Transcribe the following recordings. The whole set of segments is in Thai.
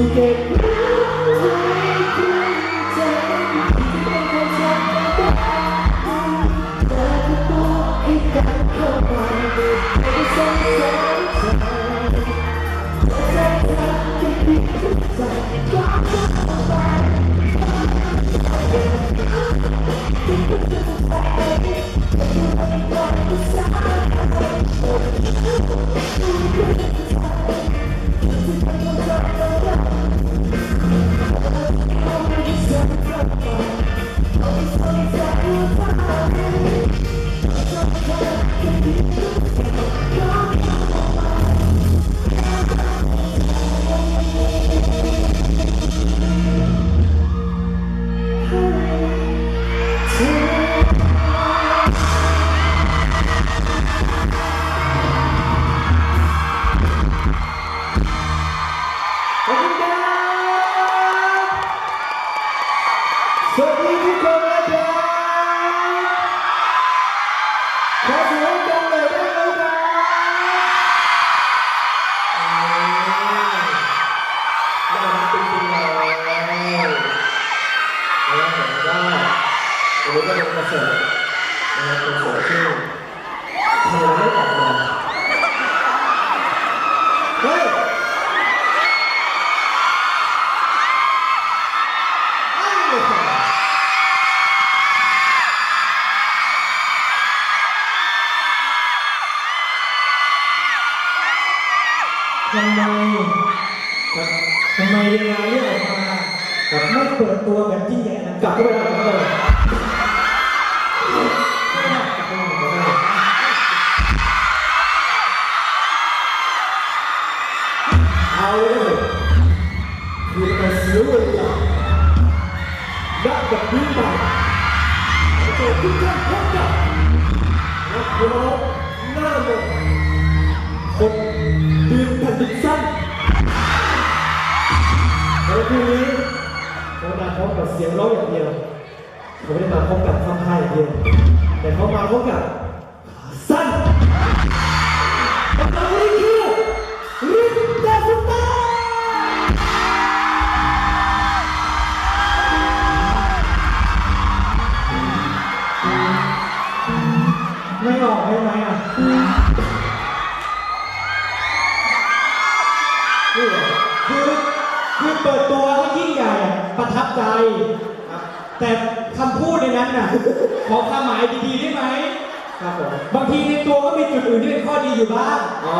ข เสิร์ตนะครับคอนเสิร์ตที่ทำไมไม่ออกมาเฮ้ยทำไมทำไมเวลาเรียกออกมาแบบไม่เปิดตัวแบบยิ่งใหญ่กลับเข้าไปแล้วกลับเขาไปแล้ว กับพี่ใหม่โจทย์ทุกานพบกับนักร้องหน้าหมดคนดินแผ่นดินสั้นในคืนนี้เขามาพร้อมกับเสียงร้องอย่างเดียวเขาไม่ได้มาพร้อมกับท่าท่าอย่างเดียวแต่เขามาพร้อมกับ คือคือเปิดตัวให้ยิ่งใหญ่อะประทับใจแต่คำพูดในนั้นน่ะ ขอความหมายดีๆได้ไหม ครับผมบางทีในตัวก็มีจุดอื่นที่เป็นข้อดีอยู่บ้างอ๋อ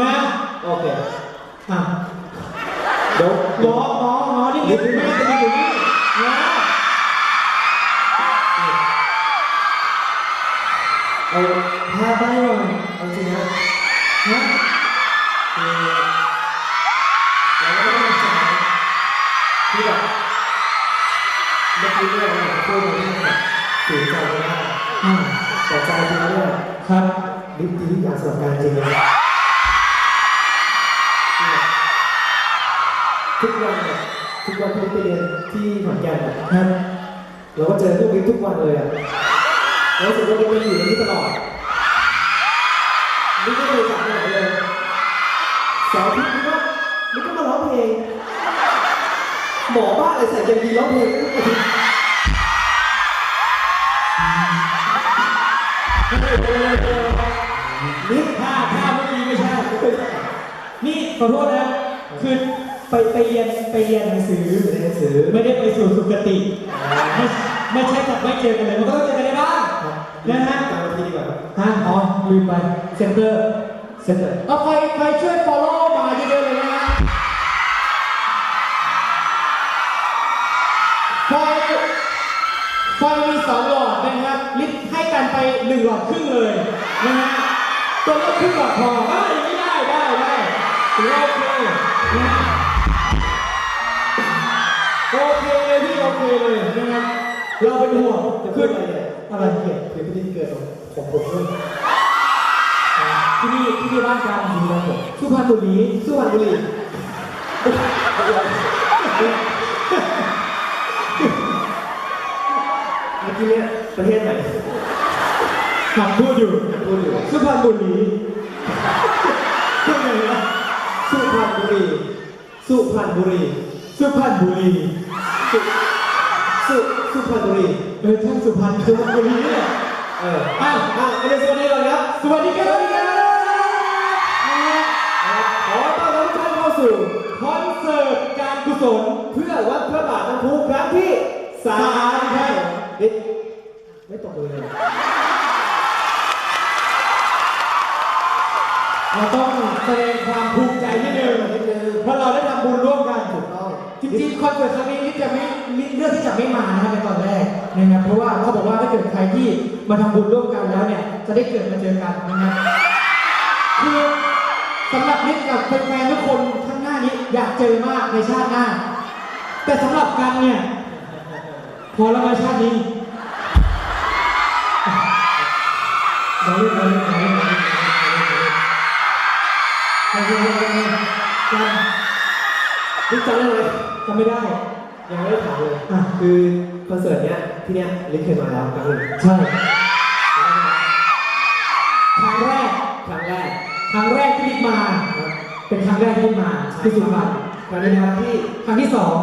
นะโอเคอะเดี๋ยวล้อล้อล้อที่นิดไม่ได้จะมีอยู่นี่นะเอาพาไปหน่อยเอาจริงนะนะ สำหรับการจริงเลยทุกวันเนี่ยทุกวันที่ไปเรียนที่ขอนแก่นอะครับเราก็เจอพวกนี้ทุกวันเลยอะแล้วรู้สึกว่ามันอยู่ในนี้ตลอดนี่ก็ไม่ได้จากไปไหนเลยเสาร์อาทิตย์นี่ก็นี่ก็มาร้องเพลงหมอบ้าอะไรใส่กางเกงร้องเพลงทุกอาทิ นี่ท่าท่าเมื่อกี้ไม่ใช่ นี่ขอโทษนะ คือไปไปเรียนไปเรียนหนังสือ เรียนหนังสือ ไม่ได้ไปสู่สุคติไม่ไม่ใช่แบบไม่เจอกันเลย มันก็ต้องเจอกันได้บ้างนะฮะตามทีดีกว่าฮะอ๋อลืมไปเซ็นเตอร์เซ็นเตอร์เอาใครใครช่วย follow มาเยอะๆเลยนะฮะไฟไฟมีสองหลอดนะครับลิฟให้กันไปหนึ่งหลอดครึ่งเลยนะฮะ ตัวละครึ่งหลอดพออะอย่างนี้ได้ได้ได้ถือว่าโอเคโอเคเลยพี่โอเคเลยนะครับเราเป็นห่วงจะขึ้นอะไรเนี่ยอะไรเกียรติคือพิธีเกิดของผมด้วยที่นี่ที่นี่บ้านกันอยู่ครับผมสุพรรณบุรีสุพรรณบุรีเมื่อกี้เนี่ยประเทศไหน หัดพูดอยู่พูดอยู่สุพรรณบุรีพูดไงนะสุพรรณบุรี สุพรรณบุรี สุพรรณบุรี สุสุสุพรรณบุรีเออท่านสุพรรณสุพรรณบุรีเนี่ยเอออะอะไม่ได้สวัสดีก่อนครับสวัสดีครับสวัสดีครับขอต้อนรับทุกท่านเข้าสู่คอนเสิร์ตการกุศลเพื่อวัดพระบาทน้ำพุครั้งที่สาสามมครับนิดไม่ตกมือเลย เราต้องแสดงความภูมิใจนิดนึงนิดนึงเพราะเราได้ทำบุญร่วมกันถูกต้องจริงๆคอนเสิร์ตครั้งนี้นี่จะไม่เลือกที่จะไม่มานะครับในตอนแรกนะครับเพราะว่าเขาบอกว่าถ้าเกิดใครที่มาทำบุญร่วมกันแล้วเนี่ยจะได้เกิดมาเจอกันนะครับคือสำหรับนิดกับแฟนๆทุกคนข้างหน้านี้อยากเจอมากในชาติหน้า แต่สำหรับกันเนี่ยพอแล้วมาชาตินี้เราเล่นเราเล่นเราเล่น เราเล่นเราเล่นเราเล่นเราเล่นเราเล่นกันนี่จำได้ไหมจำไม่ได้ ยังไม่ได้ถามเลยอะคือคอนเสิร์ตเนี้ยที่เนี้ยลิศเคยมาแล้วครั้งหนึ่งใช่ครั้งแรกครั้งแรกครั้งแรกที่ลิศมา เป็นครั้งแรกที่ลิศมาที่สุพรรณครั้งนี้นะครับที่ครั้งที่สอง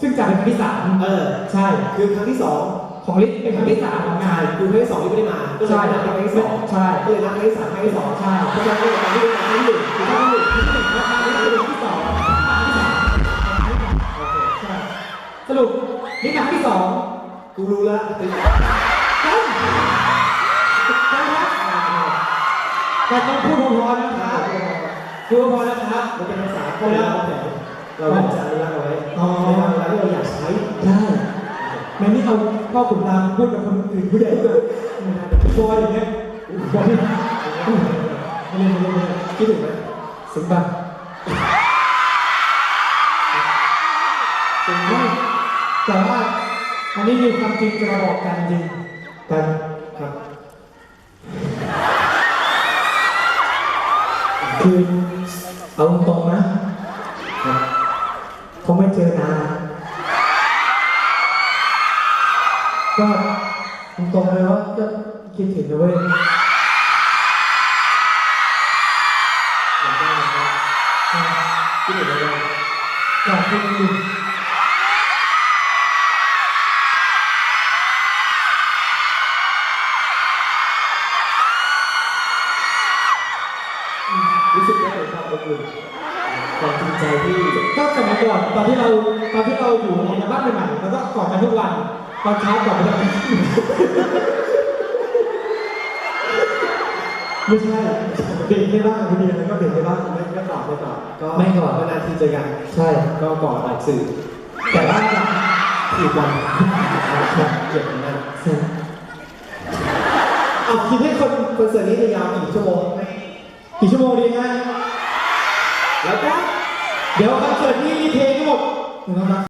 ซึ่งจะเป็นครั้งที่สามเออ ใช่ คือครั้งที่สอง ของลิศเป็นครั้งที่สามของงานคือครั้งที่สองที่ไม่ได้มาก็เลยใช่นับเป็นครั้งที่สองใช่ก็เลยนับครั้งที่สามครั้งที่สองใช่ เพราะฉะนั้นก็เลยครั้งที่ครั้งที่หนึ่งคือครั้งที่หนึ่งที่หนึ่งและครั้งที่หนึ่งที่สองครั้งที่สามโอเคใช่สรุปลิศครั้งที่สองกูรู้แล้วเป็นกันกันครับแต่ต้องพูดพอๆนะครับพูดพอๆนะครับ มันเป็นภาษาพ่อแม่เราแผนเราอยากจะอนุรักษ์เอาไว้อ๋อในบางเวลาที่เราอยากใช้ ได้ แม่นี่เอาพ่อขุนรามพูดกับคนอื่นผู้ใหญ่ด้วยบอยอย่างเงี้ยบอยไม่เล่นไม่เล่นไม่เล่นคิดถึงไหมสิงบังเป็นไม่แต่ว่าอันนี้มีความจริงจะมาบอกกันจริงกันครับคือเอาตรงนะเขาไม่เจอนาน ก็ตรงๆเลยว่าก็คิดถึงนะเว้ยเหมือนกันเหมือนกันคิดถึงเหมือนกันอยากเป็นอยู่รู้สึกได้ถึงความอบอุ่นความจริงใจที่ก็สมัยก่อนตอนที่เราตอนที่เราอยู่ในบ้านใหม่ๆเราก็กอดกันทุกวัน ตอนเช้าก่อนไปทำงานไม่ใช่เด็กได้บ้างคนเดียวแล้วก็เด็กได้บ้างไม่ไม่ตอบไม่ตอบก็ไม่ตอบก็นานทีเจอกันใช่ก็ก่อนออกสื่อแต่ว่าถีบวันเกี่ยวกันนั่นใช่เอาคิดให้คนคอนเสิร์ตนี้จะยาวกี่ชั่วโมงให้กี่ชั่วโมงดีนะแล้วก็เดี๋ยวคอนเสิร์ตนี้มีเพลงทั้งหมดหนึ่งร้อย